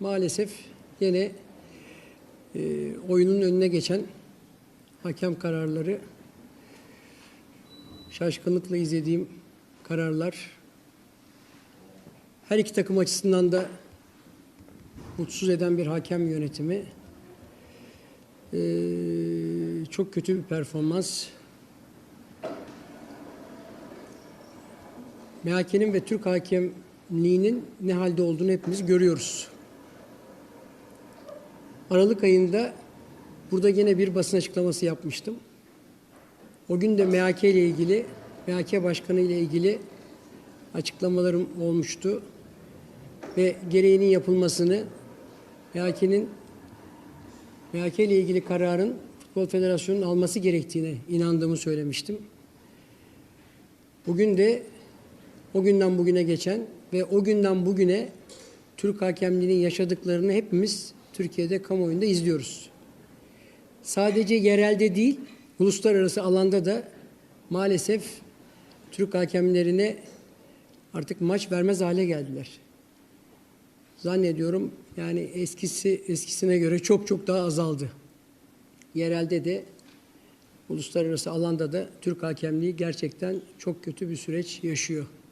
maalesef yine e, oyunun önüne geçen hakem kararları şaşkınlıkla izlediğim kararlar her iki takım açısından da mutsuz eden bir hakem yönetimi e, çok kötü bir performans MHK'nin ve Türk hakemliğinin ne halde olduğunu hepimiz görüyoruz. Aralık ayında burada yine bir basın açıklaması yapmıştım. O gün de MHK ile ilgili, MHK Başkanı ile ilgili açıklamalarım olmuştu. Ve gereğinin yapılmasını, MHK'nin MHK ile ilgili kararın Futbol Federasyonu'nun alması gerektiğine inandığımı söylemiştim. Bugün de o günden bugüne geçen ve o günden bugüne Türk hakemliğinin yaşadıklarını hepimiz Türkiye'de kamuoyunda izliyoruz. Sadece yerelde değil, uluslararası alanda da maalesef Türk hakemlerine artık maç vermez hale geldiler. Zannediyorum yani eskisi eskisine göre çok çok daha azaldı. Yerelde de uluslararası alanda da Türk hakemliği gerçekten çok kötü bir süreç yaşıyor.